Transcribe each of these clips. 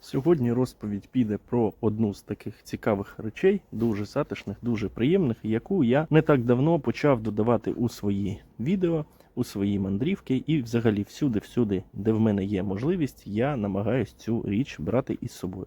Сьогодні розповідь піде про одну з таких цікавих речей, дуже затишних, дуже приємних, яку я не так давно почав додавати у свої відео, у свої мандрівки, і взагалі всюди-всюди, де в мене є можливість, я намагаюсь цю річ брати із собою.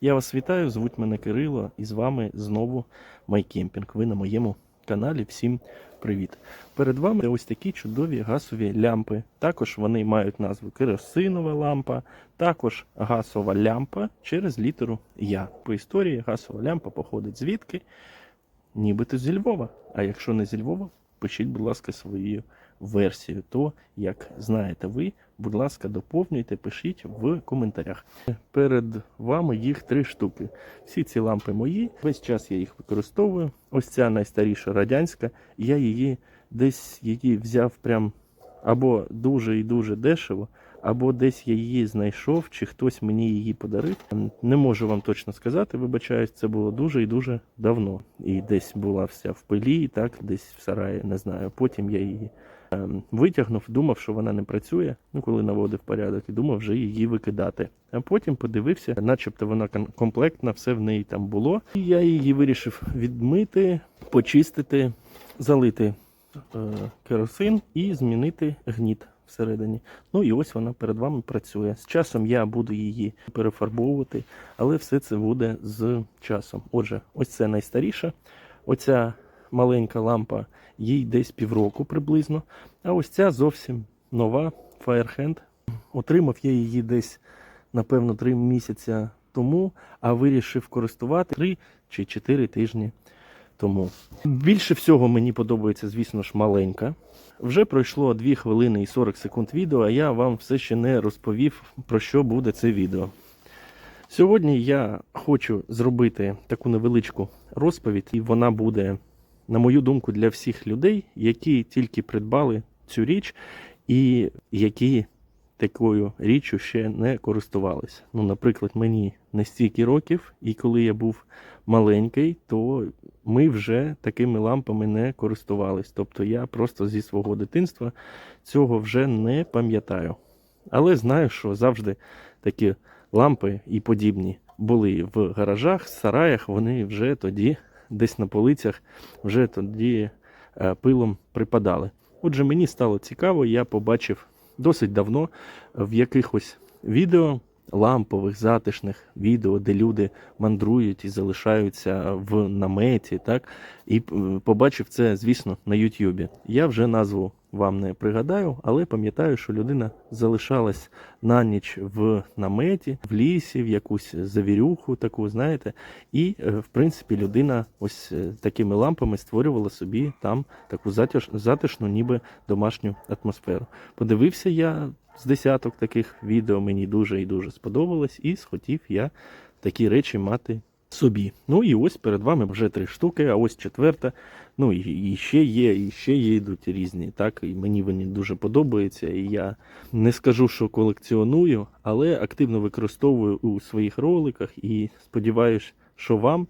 Я вас вітаю, звуть мене Кирило, і з вами знову Майкемпінг. Ви на моєму каналі. Всім привіт! Перед вами ось такі чудові газові лямпи. Також вони мають назву керосинова лампа, також газова лямпа через літеру Я. По історії газова лямпа походить звідки? Нібито зі Львова. А якщо не зі Львова, пишіть, будь ласка, свою версію. То, як знаєте ви, будь ласка, доповнюйте, пишіть в коментарях. Перед вами їх три штуки. Всі ці лампи мої. Весь час я їх використовую. Ось ця найстаріша радянська. Я її десь її взяв прям або дуже і дуже дешево, або десь я її знайшов, чи хтось мені її подарив. Не можу вам точно сказати, вибачаюсь, це було дуже і дуже давно. І десь була вся в пилі, так, десь в сараї, не знаю. Потім я її витягнув, думав, що вона не працює, ну коли наводив порядок, і думав вже її викидати. А потім подивився, начебто вона комплектна, все в неї там було. І я її вирішив відмити, почистити, залити е, керосин і змінити гніт всередині. Ну і ось вона перед вами працює. З часом я буду її перефарбовувати, але все це буде з часом. Отже, ось це найстаріша. Оця маленька лампа, їй десь півроку приблизно. А ось ця зовсім нова Firehand. Отримав я її десь, напевно, три місяці тому, а вирішив користувати три чи чотири тижні тому. Більше всього мені подобається, звісно ж, маленька. Вже пройшло 2 хвилини і 40 секунд відео, а я вам все ще не розповів, про що буде це відео. Сьогодні я хочу зробити таку невеличку розповідь, і вона буде, на мою думку, для всіх людей, які тільки придбали цю річ і які такою річчю ще не користувалися. Ну, наприклад, мені не стільки років, і коли я був маленький, то ми вже такими лампами не користувались. Тобто я просто зі свого дитинства цього вже не пам'ятаю. Але знаю, що завжди такі лампи і подібні були в гаражах, сараях, вони вже тоді, десь на полицях, вже тоді е, пилом припадали. Отже, мені стало цікаво, я побачив досить давно в якихось відео, лампових, затишних відео, де люди мандрують і залишаються в наметі, так? І е, побачив це, звісно, на Ютубі. Я вже назву вам не пригадаю, але пам'ятаю, що людина залишалась на ніч в наметі, в лісі, в якусь завірюху, таку, знаєте. І, е, в принципі, людина ось е, такими лампами створювала собі там таку затишну, ніби домашню атмосферу. Подивився я з десяток таких відео, мені дуже і дуже сподобалось, і схотів я такі речі мати собі. Ну і ось перед вами вже три штуки, а ось четверта. Ну і, ще є, і ще є йдуть різні. Так, і мені вони дуже подобаються. І я не скажу, що колекціоную, але активно використовую у своїх роликах і сподіваюся, що вам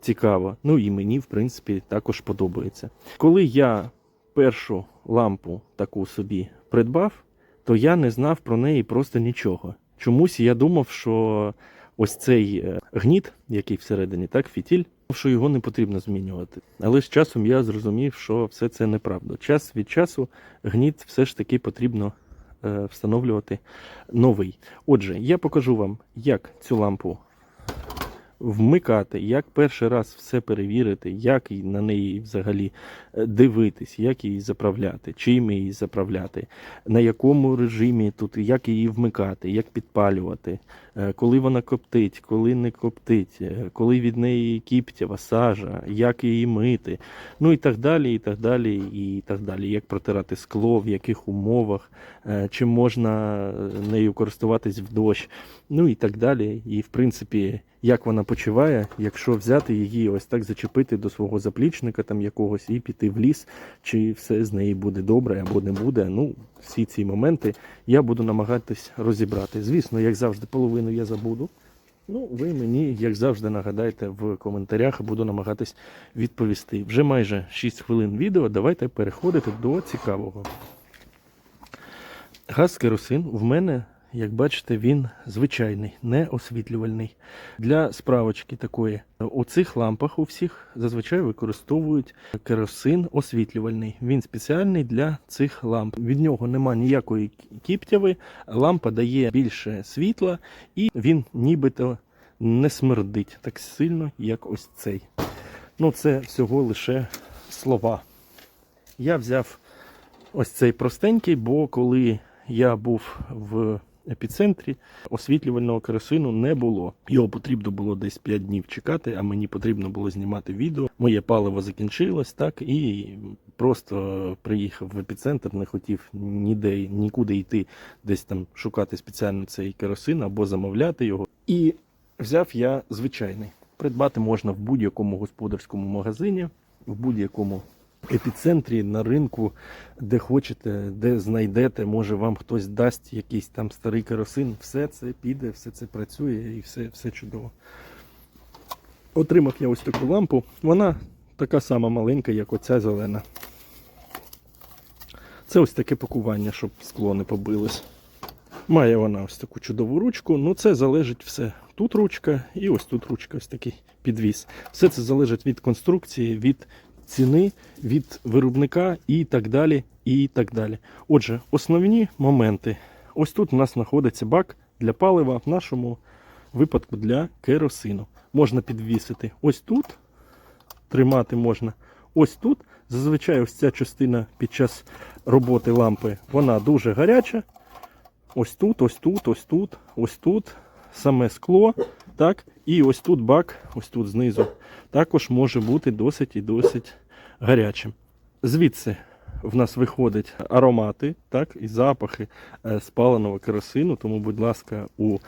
цікаво. Ну і мені, в принципі, також подобається. Коли я першу лампу таку собі придбав, то я не знав про неї просто нічого. Чомусь я думав, що ось цей е, гніт, який всередині, так, фітіль, що його не потрібно змінювати. Але з часом я зрозумів, що все це неправда. Час від часу гніт все ж таки потрібно е, встановлювати новий. Отже, я покажу вам, як цю лампу вмикати, як перший раз все перевірити, як на неї взагалі е, дивитись, як її заправляти, чим її заправляти, на якому режимі тут, як її вмикати, як підпалювати, е, коли вона коптить, коли не коптить, е, коли від неї кіптєва, сажа, як її мити, ну і так далі, і так далі, і так далі. Як протирати скло, в яких умовах, чи можна нею користуватись в дощ, ну і так далі. І в принципі, як вона почуває, якщо взяти її ось так зачепити до свого заплічника там якогось і піти в ліс, чи все з неї буде добре або не буде. Ну, всі ці моменти я буду намагатись розібрати. Звісно, як завжди, половину я забуду. Ну, ви мені, як завжди, нагадайте в коментарях, буду намагатись відповісти. Вже майже 6 хвилин відео. Давайте переходити до цікавого. Газ керосин в мене як бачите, він звичайний, не освітлювальний. Для справочки такої у цих лампах у всіх зазвичай використовують керосин освітлювальний. Він спеціальний для цих ламп. Від нього нема ніякої кіптяви, лампа дає більше світла, і він нібито не смердить так сильно, як ось цей. Ну, це всього лише слова. Я взяв ось цей простенький, бо коли я був в епіцентрі, освітлювального керосину не було. Його потрібно було десь 5 днів чекати, а мені потрібно було знімати відео. Моє паливо закінчилось, так, і просто приїхав в епіцентр, не хотів ніде нікуди йти, десь там шукати спеціально цей керосин або замовляти його. І взяв я звичайний. Придбати можна в будь-якому господарському магазині, в будь-якому епіцентрі, на ринку, де хочете, де знайдете, може вам хтось дасть якийсь там старий керосин. Все це піде, все це працює і все, все чудово. Отримав я ось таку лампу. Вона така сама маленька, як оця зелена. Це ось таке пакування, щоб скло не побилось. Має вона ось таку чудову ручку. Ну це залежить все. Тут ручка і ось тут ручка, ось такий підвіс. Все це залежить від конструкції, від ціни, від виробника і так далі. і так далі. Отже, основні моменти. Ось тут у нас знаходиться бак для палива, в нашому випадку для керосину. Можна підвісити ось тут, тримати можна ось тут. Зазвичай ось ця частина під час роботи лампи вона дуже гаряча. Ось тут, ось тут, ось тут, ось тут. Саме скло. Так, і ось тут бак, ось тут знизу, також може бути досить і досить гарячим. Звідси в нас виходять аромати, так, і запахи е, спаленого керосину. Тому, будь ласка, у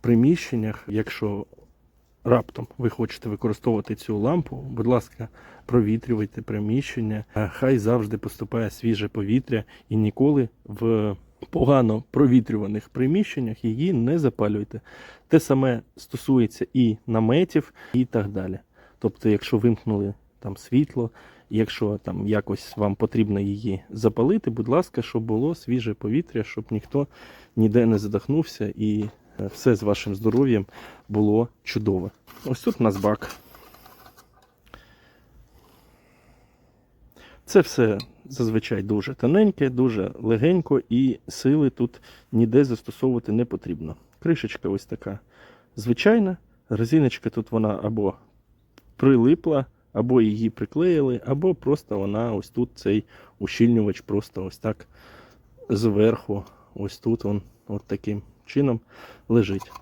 приміщеннях, якщо раптом ви хочете використовувати цю лампу, будь ласка, провітрювайте приміщення. Е, Хай завжди поступає свіже повітря і ніколи в погано провітрюваних приміщеннях її не запалюйте. Те саме стосується і наметів, і так далі. Тобто, якщо вимкнули там світло, якщо там якось вам потрібно її запалити, будь ласка, щоб було свіже повітря, щоб ніхто ніде не задохнувся і е, все з вашим здоров'ям було чудове. Ось тут у нас бак. Це все зазвичай дуже тоненьке, дуже легенько, і сили тут ніде застосовувати не потрібно. Кришечка ось така звичайна. Резиночка тут вона або прилипла, або її приклеїли, або просто вона ось тут цей ущільнювач просто ось так зверху, ось тут він от таким чином лежить.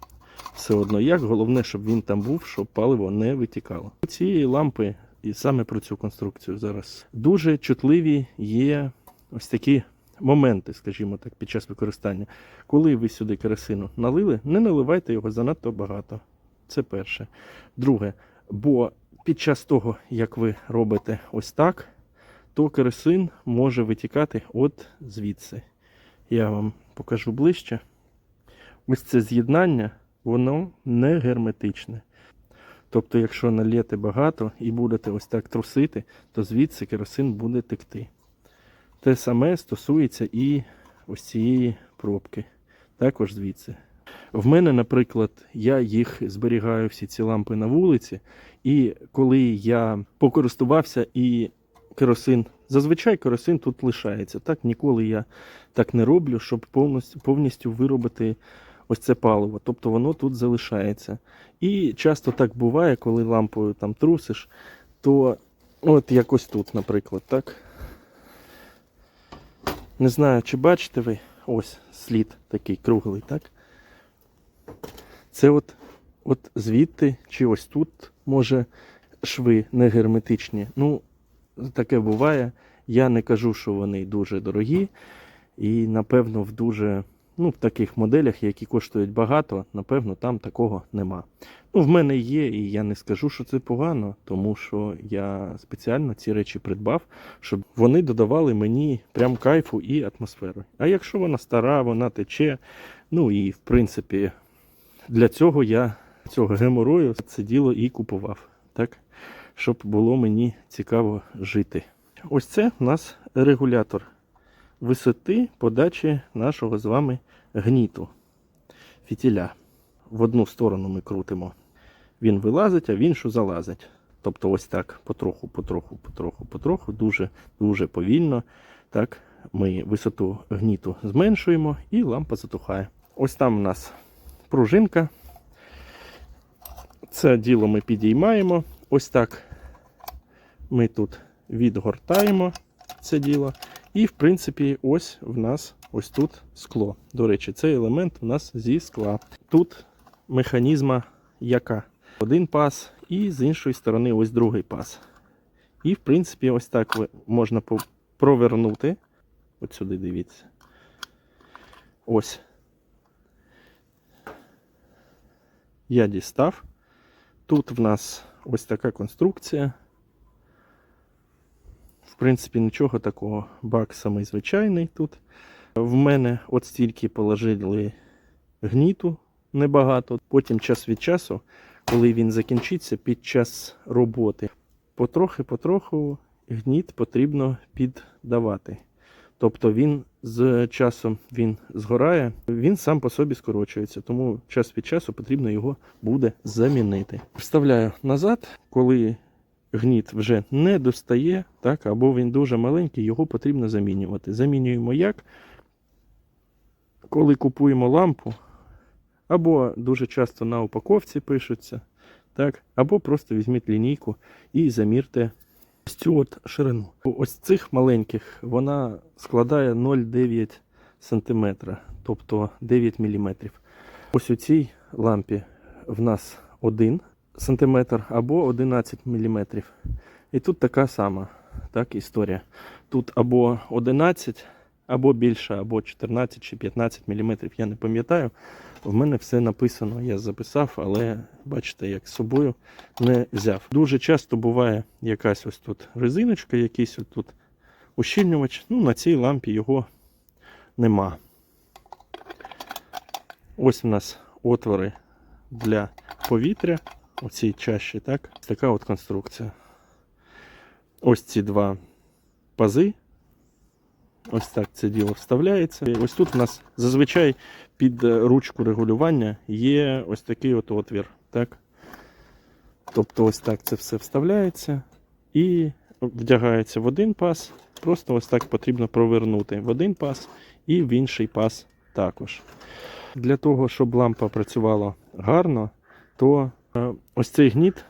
Все одно як, головне, щоб він там був, щоб паливо не витікало. Цієї лампи, і саме про цю конструкцію зараз, дуже чутливі є ось такі моменти, скажімо так, під час використання. Коли ви сюди керосину налили, не наливайте його занадто багато. Це перше. Друге, бо під час того, як ви робите ось так, то керосин може витікати от звідси. Я вам покажу ближче. Ось це з'єднання, воно не герметичне. Тобто, якщо налєте багато і будете ось так трусити, то звідси керосин буде текти. Те саме стосується і ось цієї пробки. Також звідси. В мене, наприклад, я їх зберігаю всі ці лампи на вулиці, і коли я покористувався і керосин, зазвичай керосин тут лишається. Так ніколи я так не роблю, щоб повністю, виробити ось це паливо. Тобто воно тут залишається. І часто так буває, коли лампою там трусиш, то от якось тут, наприклад, так. Не знаю, чи бачите ви ось слід такий круглий, так? Це от, от звідти, чи ось тут, може, шви не герметичні. Ну, таке буває. Я не кажу, що вони дуже дорогі. І, напевно, в дуже ну, в таких моделях, які коштують багато, напевно, там такого нема. Ну, в мене є, і я не скажу, що це погано, тому що я спеціально ці речі придбав, щоб вони додавали мені прям кайфу і атмосферу. А якщо вона стара, вона тече. Ну і в принципі, для цього я цього геморою це діло і купував, так? щоб було мені цікаво жити. Ось це у нас регулятор висоти подачі нашого з вами гніту. фітіля. В одну сторону ми крутимо. Він вилазить, а в іншу залазить. Тобто ось так потроху, потроху, потроху, потроху, дуже, дуже повільно. Так, ми висоту гніту зменшуємо і лампа затухає. Ось там у нас пружинка. Це діло ми підіймаємо. Ось так ми тут відгортаємо це діло. І, в принципі, ось в нас ось тут скло. До речі, цей елемент у нас зі скла. Тут механізма яка? Один пас, і з іншої сторони ось другий пас. І, в принципі, ось так можна провернути. От сюди дивіться. Ось. Я дістав. Тут в нас ось така конструкція. Принципі, нічого такого. Бак самий звичайний тут. В мене от стільки положили гніту небагато. Потім час від часу, коли він закінчиться під час роботи, потрохи-потроху гніт потрібно піддавати. Тобто він з часом він згорає, він сам по собі скорочується, тому час від часу потрібно його буде замінити. Вставляю назад, коли гніт вже не достає, так, або він дуже маленький, його потрібно замінювати. Замінюємо як? Коли купуємо лампу, або дуже часто на упаковці пишуться, так, або просто візьміть лінійку і замірте ось цю от ширину. Ось цих маленьких вона складає 0,9 см, тобто 9 мм. Ось у цій лампі в нас 1 см або 11 мм. І тут така сама так, історія. Тут або 11, або більше, або 14 чи 15 мм, я не пам'ятаю. В мене все написано, я записав, але бачите, як з собою не взяв. Дуже часто буває якась ось тут резиночка, якийсь ось тут ущільнювач. Ну, на цій лампі його нема. Ось у нас отвори для повітря у цій чаші, так? Така от конструкція. Ось ці два пази. Ось так це діло вставляється. І ось тут у нас зазвичай під ручку регулювання є ось такий от отвір. Так? Тобто ось так це все вставляється і вдягається в один пас. Просто ось так потрібно провернути в один пас і в інший пас також. Для того, щоб лампа працювала гарно, то ось цей гніт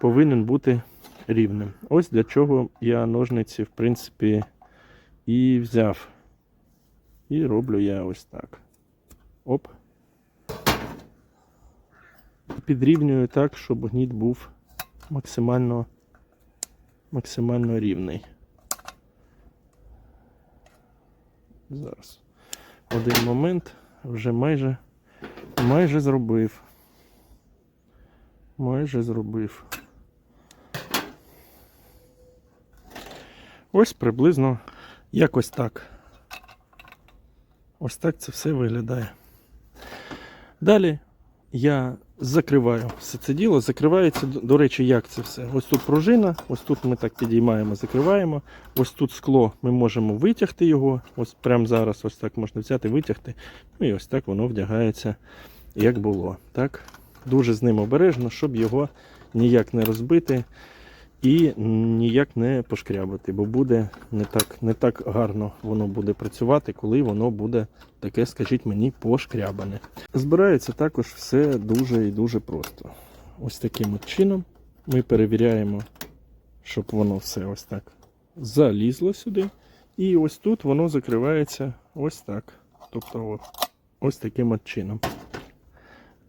повинен бути рівним. Ось для чого я ножниці, в принципі, і взяв. І роблю я ось так. Оп. Підрівнюю так, щоб гніт був максимально, максимально рівний. Зараз. Один момент вже майже, майже зробив. Майже зробив. Ось приблизно якось так. Ось так це все виглядає. Далі я закриваю все це діло. Закривається, до- речі, як це все. Ось тут пружина, ось тут ми так підіймаємо, закриваємо. Ось тут скло ми можемо витягти його. Ось прямо зараз ось так можна взяти, витягти. Ну і ось так воно вдягається, як було. Так? Дуже з ним обережно, щоб його ніяк не розбити і ніяк не пошкрябати, бо буде не так, не так гарно воно буде працювати, коли воно буде таке, скажіть мені, пошкрябане. Збирається також все дуже і дуже просто. Ось таким от чином ми перевіряємо, щоб воно все ось так залізло сюди. І ось тут воно закривається ось так. Тобто ось таким от чином.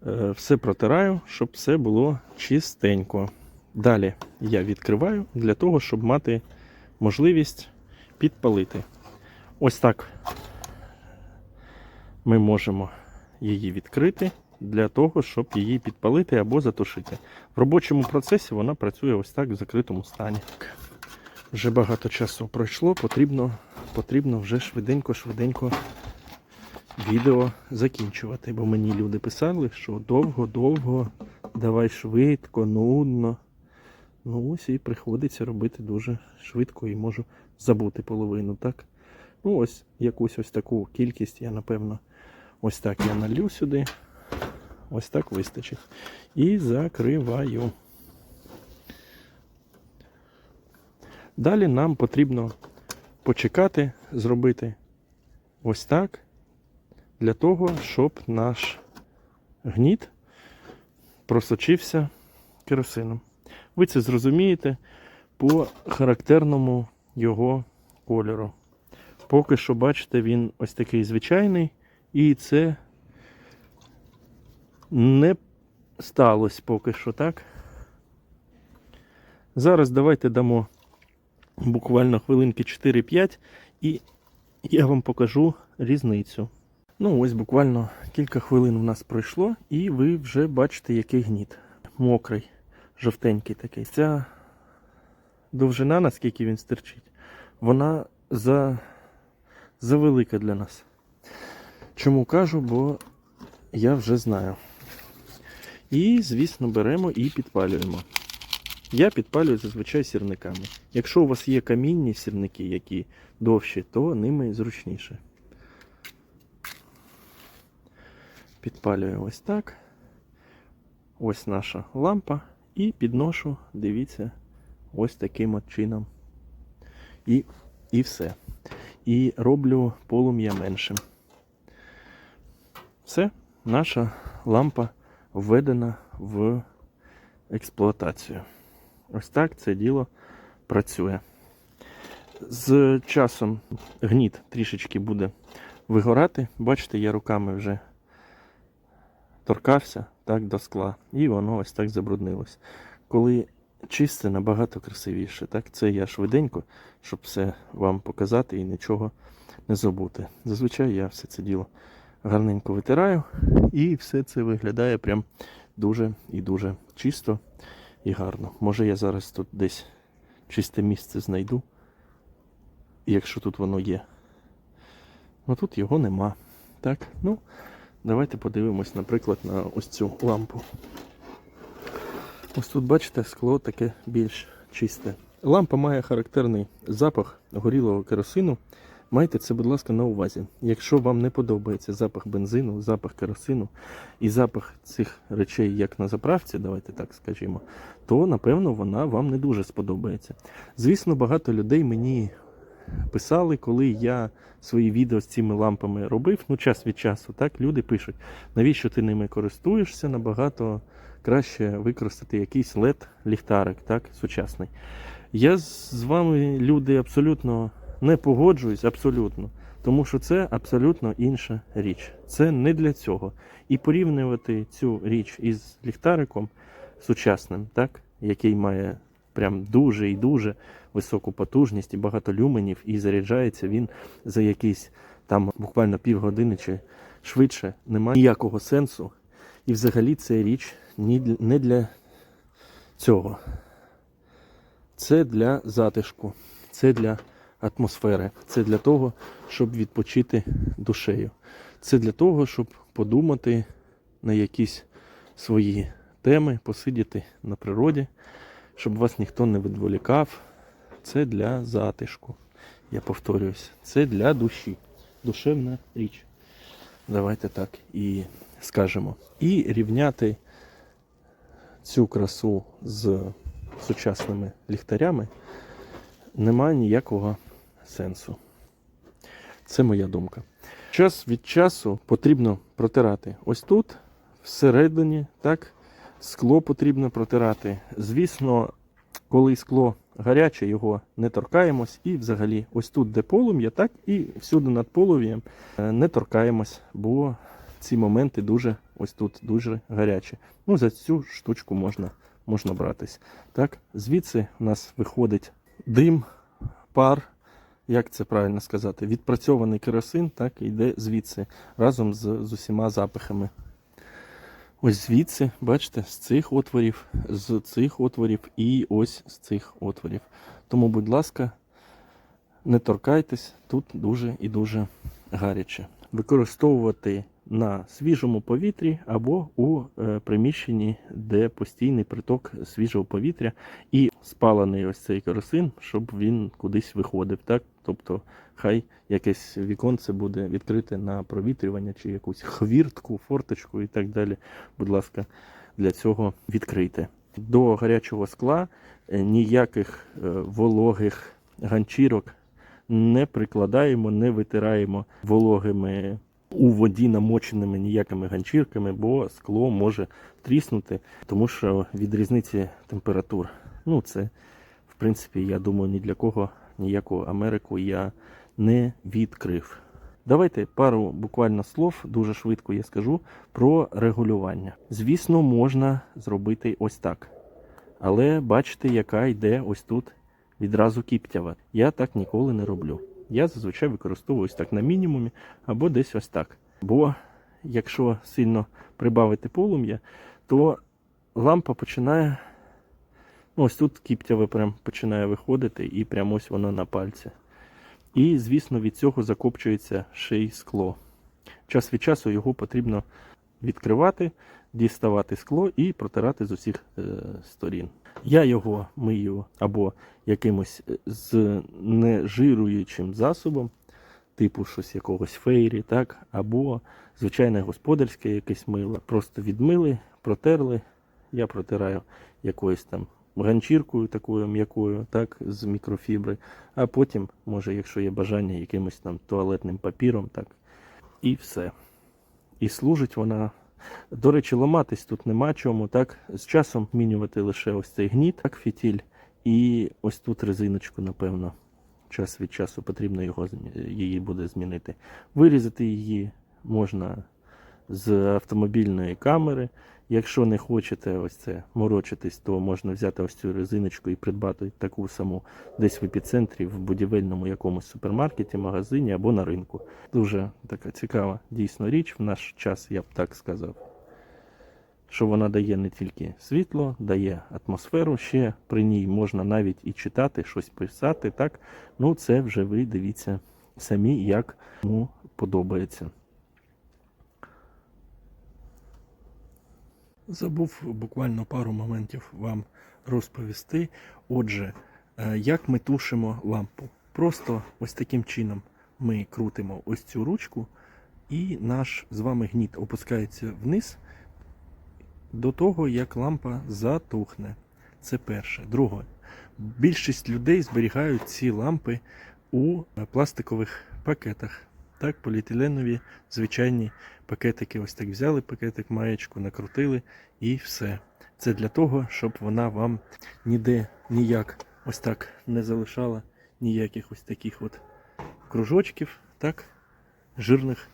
Е, Все протираю, щоб все було чистенько. Далі я відкриваю для того, щоб мати можливість підпалити. Ось так ми можемо її відкрити для того, щоб її підпалити або затушити. В робочому процесі вона працює ось так в закритому стані. Вже багато часу пройшло, потрібно, потрібно вже швиденько-швиденько відео закінчувати, бо мені люди писали, що довго-довго, давай швидко, нудно. Ну ось і приходиться робити дуже швидко і можу забути половину, так? Ну ось якусь ось таку кількість я, напевно, ось так я налью сюди. ось так вистачить. І закриваю. Далі нам потрібно почекати, зробити ось так, для того, щоб наш гніт просочився керосином. Ви це зрозумієте по характерному його кольору. Поки що, бачите, він ось такий звичайний, і це не сталося поки що, так? Зараз давайте дамо буквально хвилинки 4-5 і я вам покажу різницю. Ну, ось буквально кілька хвилин у нас пройшло, і ви вже бачите, який гніт. Мокрий, жовтенький такий. Ця довжина, наскільки він стерчить, вона за, за велика для нас. Чому кажу, бо я вже знаю. І, звісно, беремо і підпалюємо. Я підпалюю зазвичай сірниками. Якщо у вас є камінні сірники, які довші, то ними зручніше. Підпалюю ось так. Ось наша лампа. І підношу, дивіться, ось таким от чином. І, і все. І роблю полум'я меншим. Все, наша лампа введена в експлуатацію. Ось так це діло працює. З часом гніт трішечки буде вигорати. Бачите, я руками вже торкався так до скла, і воно ось так забруднилось. Коли чисте, набагато красивіше. Так, це я швиденько, щоб все вам показати і нічого не забути. Зазвичай я все це діло гарненько витираю, і все це виглядає прям дуже і дуже чисто і гарно. Може я зараз тут десь чисте місце знайду, якщо тут воно є. Ну тут його нема. Так, ну, давайте подивимось, наприклад, на ось цю лампу. Ось тут, бачите, скло таке більш чисте. Лампа має характерний запах горілого керосину. Майте це, будь ласка, на увазі. Якщо вам не подобається запах бензину, запах керосину і запах цих речей, як на заправці, давайте так скажімо, то напевно вона вам не дуже сподобається. Звісно, багато людей мені писали, коли я свої відео з цими лампами робив, ну час від часу, так люди пишуть, навіщо ти ними користуєшся, набагато краще використати якийсь led ліхтарик, так, сучасний. Я з вами, люди, абсолютно не погоджуюсь, абсолютно. Тому що це абсолютно інша річ. Це не для цього. І порівнювати цю річ із ліхтариком сучасним, так, який має прям дуже і дуже високу потужність і багато люменів, і заряджається він за якісь там буквально півгодини чи швидше. Немає ніякого сенсу. І взагалі це річ не для цього. Це для затишку, це для атмосфери, це для того, щоб відпочити душею. Це для того, щоб подумати на якісь свої теми, посидіти на природі, щоб вас ніхто не відволікав. Це для затишку. Я повторююсь, це для душі. Душевна річ. Давайте так і скажемо. І рівняти цю красу з сучасними ліхтарями немає ніякого сенсу. Це моя думка. Час від часу потрібно протирати ось тут, всередині, так, скло потрібно протирати. Звісно, коли скло гаряче, його не торкаємось. І взагалі, ось тут, де полум'я, так і всюди над полум'ям е, не торкаємось, бо ці моменти дуже ось тут дуже гарячі. Ну, за цю штучку можна, можна братись. Так, звідси у нас виходить дим, пар, як це правильно сказати, відпрацьований керосин, так, йде звідси разом з, з усіма запахами. Ось звідси, бачите, з цих отворів, з цих отворів і ось з цих отворів. Тому, будь ласка, не торкайтесь, тут дуже і дуже гаряче. Використовувати на свіжому повітрі або у е, приміщенні, де постійний приток свіжого повітря. І спалений ось цей керосин, щоб він кудись виходив. Так? Тобто хай якесь віконце буде відкрите на провітрювання чи якусь хвіртку, форточку і так далі. Будь ласка, для цього відкрийте. До гарячого скла е, ніяких е, вологих ганчірок не прикладаємо, не витираємо вологими у воді намоченими ніякими ганчірками, бо скло може тріснути, тому що від різниці температур. Ну, це, в принципі, я думаю, ні для кого ніяку Америку я не відкрив. Давайте пару буквально слов, дуже швидко я скажу, про регулювання. Звісно, можна зробити ось так. Але бачите, яка йде ось тут відразу кіптява. Я так ніколи не роблю. Я зазвичай використовую ось так на мінімумі або десь ось так. Бо якщо сильно прибавити полум'я, то лампа починає. Ну, ось тут кіптяве прям починає виходити, і прямо ось воно на пальці. І, звісно, від цього закопчується ще й скло. Час від часу його потрібно відкривати, діставати скло і протирати з усіх е, сторін. Я його мию або якимось е, з нежируючим засобом, типу щось якогось фейрі, так, або звичайне господарське якесь мило. Просто відмили, протерли. Я протираю якоюсь там ганчіркою такою м'якою, так, з мікрофібри, а потім, може, якщо є бажання, якимось там туалетним папіром, так, і все. І служить вона. До речі, ламатись тут нема чому, так? З часом мінювати лише ось цей гніт, так, фітіль, і ось тут резиночку, напевно. Час від часу потрібно його, її буде змінити. Вирізати її можна з автомобільної камери. Якщо не хочете ось це морочитись, то можна взяти ось цю резиночку і придбати таку саму десь в епіцентрі, в будівельному якомусь супермаркеті, магазині або на ринку. Дуже така цікава дійсно річ в наш час, я б так сказав. Що вона дає не тільки світло, дає атмосферу, ще при ній можна навіть і читати, щось писати. Так, ну це вже ви дивіться самі, як кому подобається. Забув буквально пару моментів вам розповісти. Отже, е, як ми тушимо лампу? Просто ось таким чином ми крутимо ось цю ручку, і наш з вами гніт опускається вниз до того, як лампа затухне. Це перше. Друге, більшість людей зберігають ці лампи у е, пластикових пакетах. Так, поліетиленові звичайні пакетики. Ось так взяли пакетик, маєчку, накрутили і все. Це для того, щоб вона вам ніде ніяк ось так не залишала ніяких ось таких от кружочків, так, жирних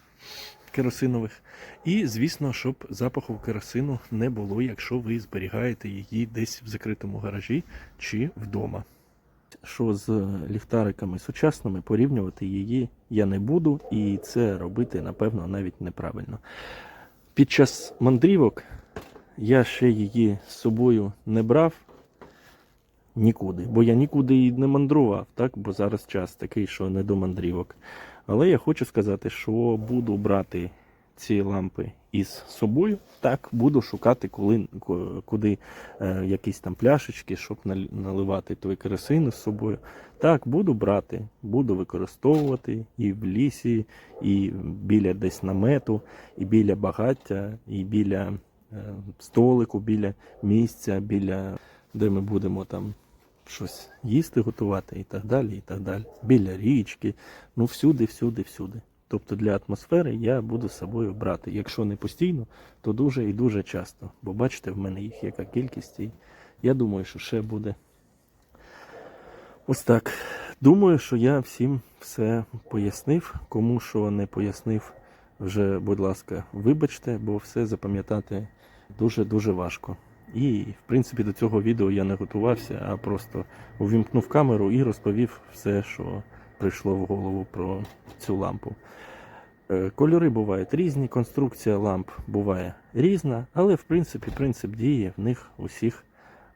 керосинових. І, звісно, щоб запаху керосину не було, якщо ви зберігаєте її десь в закритому гаражі чи вдома. Що з ліхтариками сучасними порівнювати її я не буду, і це робити, напевно, навіть неправильно. Під час мандрівок я ще її з собою не брав нікуди, бо я нікуди і не мандрував, так? бо зараз час такий, що не до мандрівок. Але я хочу сказати, що буду брати ці лампи із собою. Так, буду шукати, коли, куди е, якісь там пляшечки, щоб наливати той керосин з собою. Так, буду брати, буду використовувати і в лісі, і біля десь намету, і біля багаття, і біля е, столику, біля місця, біля де ми будемо там щось їсти, готувати і так далі, і так далі. Біля річки, ну всюди, всюди, всюди. Тобто для атмосфери я буду з собою брати. Якщо не постійно, то дуже і дуже часто. Бо бачите, в мене їх яка кількість, і я думаю, що ще буде. Ось так. Думаю, що я всім все пояснив. Кому що не пояснив, вже, будь ласка, вибачте, бо все запам'ятати дуже-дуже важко. І, в принципі, до цього відео я не готувався, а просто увімкнув камеру і розповів все, що прийшло в голову про цю лампу. Е, Кольори бувають різні, конструкція ламп буває різна, але в принципі принцип дії в них усіх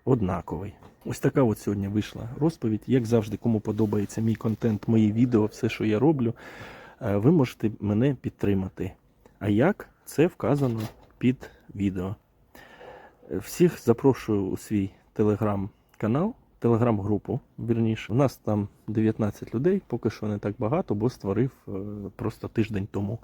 однаковий. Ось така от сьогодні вийшла розповідь. Як завжди, кому подобається мій контент, мої відео, все, що я роблю, е, ви можете мене підтримати. А як це вказано під відео. Е, Всіх запрошую у свій телеграм-канал. Телеграм-групу, вірніше. У нас там 19 людей, поки що не так багато, бо створив е, просто тиждень тому.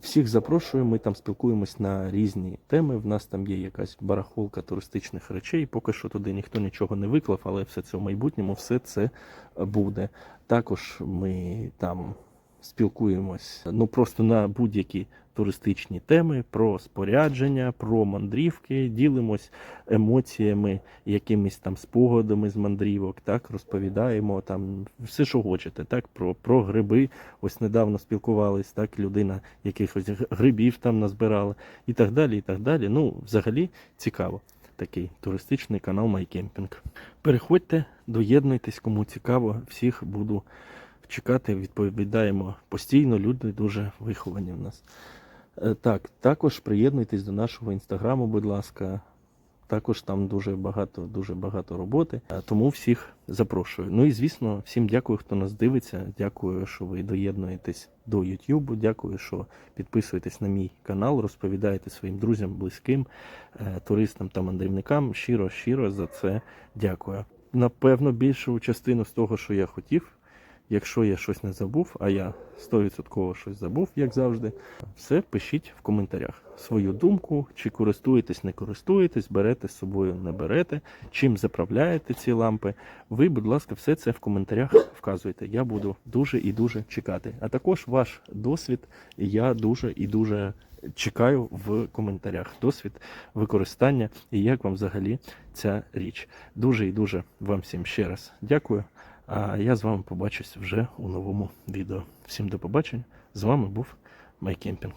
Всіх запрошую, ми там спілкуємось на різні теми. В нас там є якась барахолка туристичних речей. Поки що туди ніхто нічого не виклав, але все це в майбутньому все це буде. Також ми там спілкуємось ну просто на будь-які туристичні теми про спорядження, про мандрівки, ділимось емоціями, якимись там спогадами з мандрівок, так розповідаємо там все, що хочете, так про, про гриби. Ось недавно спілкувались, так людина якихось грибів там назбирала і так далі. І так далі. Ну, взагалі цікаво. Такий туристичний канал MyCamping. Переходьте, доєднуйтесь, кому цікаво, всіх буду чекати, відповідаємо постійно. Люди дуже виховані в нас. Е, Так, також приєднуйтесь до нашого інстаграму, будь ласка. Також там дуже багато, дуже багато роботи. Е, Тому всіх запрошую. Ну і звісно, всім дякую, хто нас дивиться. Дякую, що ви доєднуєтесь до YouTube. Дякую, що підписуєтесь на мій канал, розповідаєте своїм друзям, близьким, е, туристам та мандрівникам. Щиро, щиро за це дякую. Напевно, більшу частину з того, що я хотів. Якщо я щось не забув, а я 100% щось забув, як завжди, все пишіть в коментарях свою думку, чи користуєтесь, не користуєтесь, берете з собою, не берете, чим заправляєте ці лампи. Ви, будь ласка, все це в коментарях вказуйте. Я буду дуже і дуже чекати. А також ваш досвід я дуже і дуже чекаю в коментарях. Досвід використання і як вам взагалі ця річ. Дуже і дуже вам всім ще раз дякую. А я з вами побачусь вже у новому відео. Всім до побачення. З вами був MyCamping.